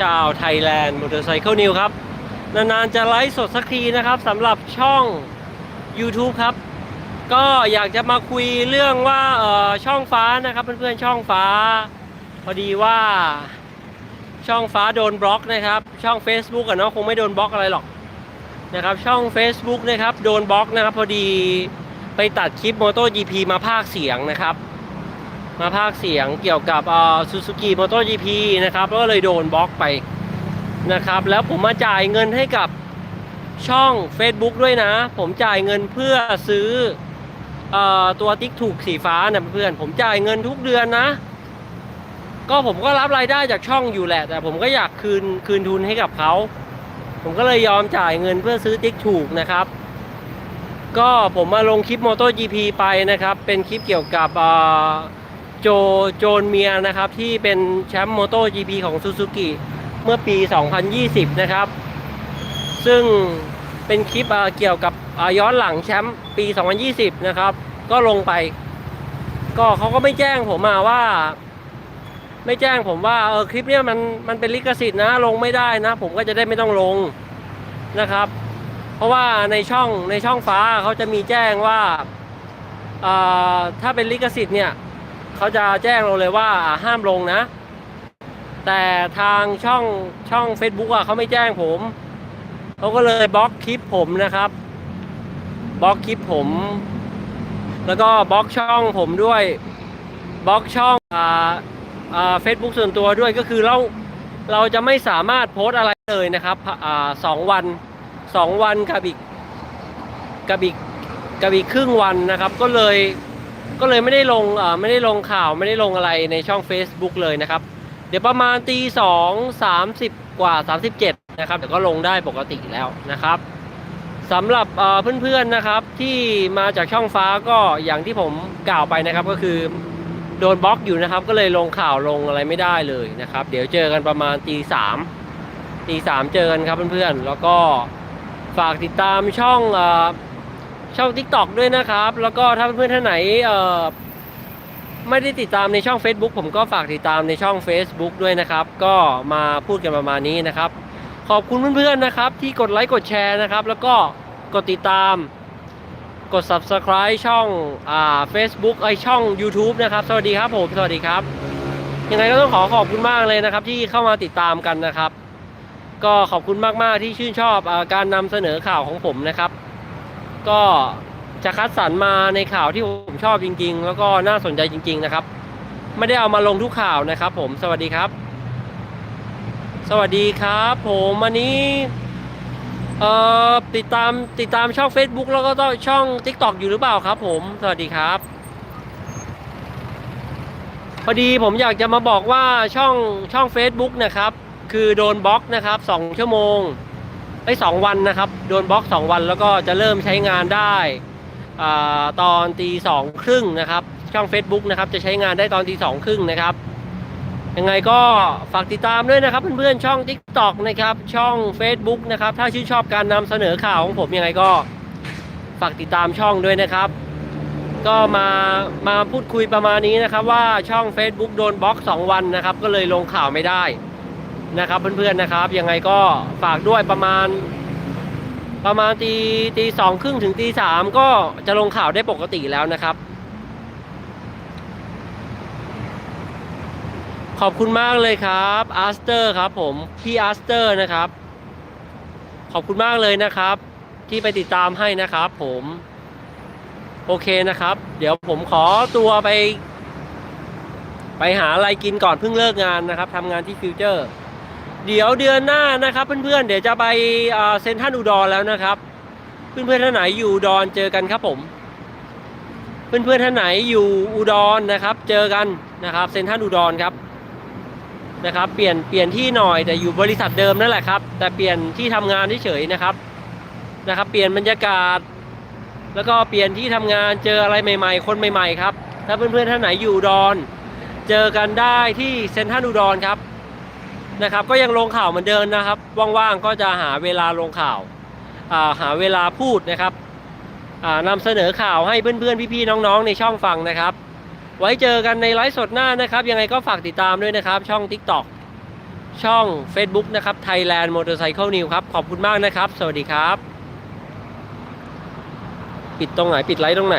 ชาวไทยแลนด์มอเตอร์ไซค์นิวครับ นานๆจะไลฟ์สดสักทีนะครับสำหรับช่อง YouTube ครับ ก็อยากจะมาคุยเรื่องว่าเออช่องฟ้านะครับ เพื่อนๆช่องฟ้า พอดีว่าช่องฟ้าโดนบล็อกนะครับ ช่อง Facebook อะเนาะคงไม่โดนบล็อกอะไรหรอกนะครับ ช่อง Facebook นะครับโดนบล็อกนะครับ พอดีไปตัดคลิป Moto GP มาภาคเสียงนะครับ มาภาคเสียงเกี่ยวกับเอ่อ Suzuki Moto GP นะครับก็เลยโดนบล็อกไปนะครับแล้วผมมาจ่ายเงินให้กับช่อง Facebook ด้วยนะ ผมจ่ายเงินเพื่อซื้ออตัวติ๊กถูกสีฟ้านะเพื่อนผมจ่ายเงินทุกเดือนนะ ก็ผมก็รับรายได้จากช่องอยู่แหละ แต่ผมก็อยากคืนคืนทุนให้กับเขา ผมก็เลยยอมจ่ายเงินเพื่อซื้อติ๊กถูกนะครับ ก็ผมมาลงคลิป Moto GP ไปนะครับ เป็นคลิปเกี่ยวกับ โจโจนเมียนะครับ ที่เป็นแชมป์ Moto GP ของ Suzuki เมื่อปี 2020 นะครับ ซึ่งเป็นคลิปเกี่ยวกับย้อนหลังแชมป์ปี 2020 นะครับ ก็ลงไป ก็เขาก็ไม่แจ้งผมมาว่า ไม่แจ้งผมว่าเออคลิปเนี้ยมันมันเป็นลิขสิทธิ์นะลงไม่ได้นะ ผมก็จะได้ไม่ต้องลงนะครับ เพราะว่าในช่องในช่องฟ้าเขาจะมีแจ้งว่าออถ้าเป็นลิขสิทธิ์เนี่ย เขาจะแจ้งเราเลยว่าห้ามลงนะ แต่ทางช่องช่อง Facebook อะเขาไม่แจ้งผม เขาก็เลยบล็อกคลิปผมนะครับบล็อกคลิปผม แล้วก็บล็อกช่องผมด้วยบล็อกช่องอ่าอ่าเฟซบุ๊กส่วนตัวด้วยก็คือเราเราจะไม่สามารถโพสต์อะไรเลยนะครับอ่าสองวันสองวันกับอีกกับอีกกับอีกครึ่งวันนะครับ ก็เลย ก็เลยไม่ได้ลงไม่ได้ลงข่าวไม่ได้ลงอะไรในช่อง Facebook เลยนะครับ เดี๋ยวประมาณตีสองสามสิบกว่า37นะครับเดี๋ยวก็ลงได้ปกติแล้วนะครับสำหรับเพื่อนๆนะครับที่มาจากช่องฟ้าก็อย่างที่ผมกล่าวไปนะครับก็คือโดนบล็อกอยู่นะครับ ก็เลยลงข่าวลงอะไรไม่ได้เลยนะครับ เดี๋ยวเจอกันประมาณตีสามตีสามเจอกันครับเพื่อนๆแล้วก็ฝากติดตามช่องอ ช่อง TikTok ด้วยนะครับ แล้วก็ถ้าเพื่อนๆท่านไหนเอ่อไม่ได้ติดตามในช่อง Facebook ผมก็ฝากติดตามในช่อง Facebook ด้วยนะครับ ก็มาพูดกันประมาณนี้นะครับ ขอบคุณเพื่อนๆนะครับ ที่กดไลค์กดแชร์นะครับ แล้วก็กดติดตาม กด Subscribe ช่องอ่า Facebook ไอช่อง YouTube นะครับ สวัสดีครับผม สวัสดีครับ ยังไงก็ต้องขอขอบคุณมากเลยนะครับ ที่เข้ามาติดตามกันนะครับ ก็ขอบคุณมากๆที่ชื่นชอบอาการนำเสนอข่าวของผมนะครับ ก็จะคัดสรรมาในข่าวที่ผมชอบจริง ๆ แล้วก็น่าสนใจจริง ๆนะครับ ไม่ได้เอามาลงทุกข่าวนะครับผมสวัสดีครับ สวัสดีครับ ผมวันนี้เอ่อติดตามติดตามช่อง Facebook แล้วก็ช่อง TikTok อยู่หรือเปล่าครับ ผมสวัสดีครับ พอดีผมอยากจะมาบอกว่าช่องช่อง Facebook นะครับ คือโดนบล็อกนะครับ 2 ชั่วโมง ไอ้สองวันนะครับ โดนบล็อก2วันแล้วก็จะเริ่มใช้งานได้อตอนตีสองครึ่งนะครับ ช่อง Facebook นะครับ จะใช้งานได้ตอนตีสองครึ่งนะครับ ยังไงก็ฝากติดตามด้วยนะครับเพื่อนๆช่อง TikTok นะครับ ช่อง Facebook นะครับ ถ้าชื่นชอบการนำเสนอข่าวของผมยังไงก็ฝากติดตามช่องด้วยนะครับ ก็มามาพูดคุยประมาณนี้นะครับว่าช่อง Facebook โดนบล็อก 2 วันนะครับ ก็เลยลงข่าวไม่ได้ นะครับเพื่อนๆนะครับ ยังไงก็ฝากด้วยประมาณ ประมาณตีตีสองครึ่งถึงตีสามก็จะลงข่าวได้ปกติแล้วนะครับ ขอบคุณมากเลยครับอาร์สเตอร์ครับผมพี่อาร์สเตอร์นะครับ ขอบคุณมากเลยนะครับ ที่ไปติดตามให้นะครับ ผมโอเคนะครับ เดี๋ยวผมขอตัวไป ไปหาอะไรกินก่อนเพิ่งเลิกงานนะครับทำงานที่ฟิวเจอร์ เดี๋ยวเดือนหน้านะครับเพื่อนๆเดี๋ยวจะไปเซ็นทรันอุดรแล้วนะครับ เพื่อนๆท่านไหนอยู่อุดรเจอกันครับผม เพื่อนๆท่านไหนอยู่อุดรนะครับ เจอกันนะครับเซ็นทรันอุดรครับนะครับ เปลี่ยนเปลี่ยนที่หน่อยแต่อยู่บริษัทเดิมนั่นแหละครับ แต่เปลี่ยนที่ทำงานเฉยๆนะครับนะครับ เปลี่ยนบรรยากาศ แล้วก็เปลี่ยนที่ทำงานเจออะไรใหม่ๆ คนใหม่ๆครับถ้าเพื่อนๆท่านไหนอยู่อุดร เจอกันได้ที่เซ็นทรัลอุดรครับ นะครับ ก็ยังลงข่าวเหมือนเดิมนะครับ ว่างๆก็จะหาเวลาลงข่าวาหาเวลาพูดนะครับนำเสนอข่าวให้เพื่อนๆพี่ๆน้องๆ ในช่องฟังนะครับ ไว้เจอกันในไลฟ์สดหน้านะครับ ยังไงก็ฝากติดตามด้วยนะครับ ช่อง TikTok ช่อง Facebook นะครับ Thailand Motorcycle News ครับ ขอบคุณมากนะครับ สวัสดีครับ ปิดตรงไหน ปิดไลท์ตรงไหน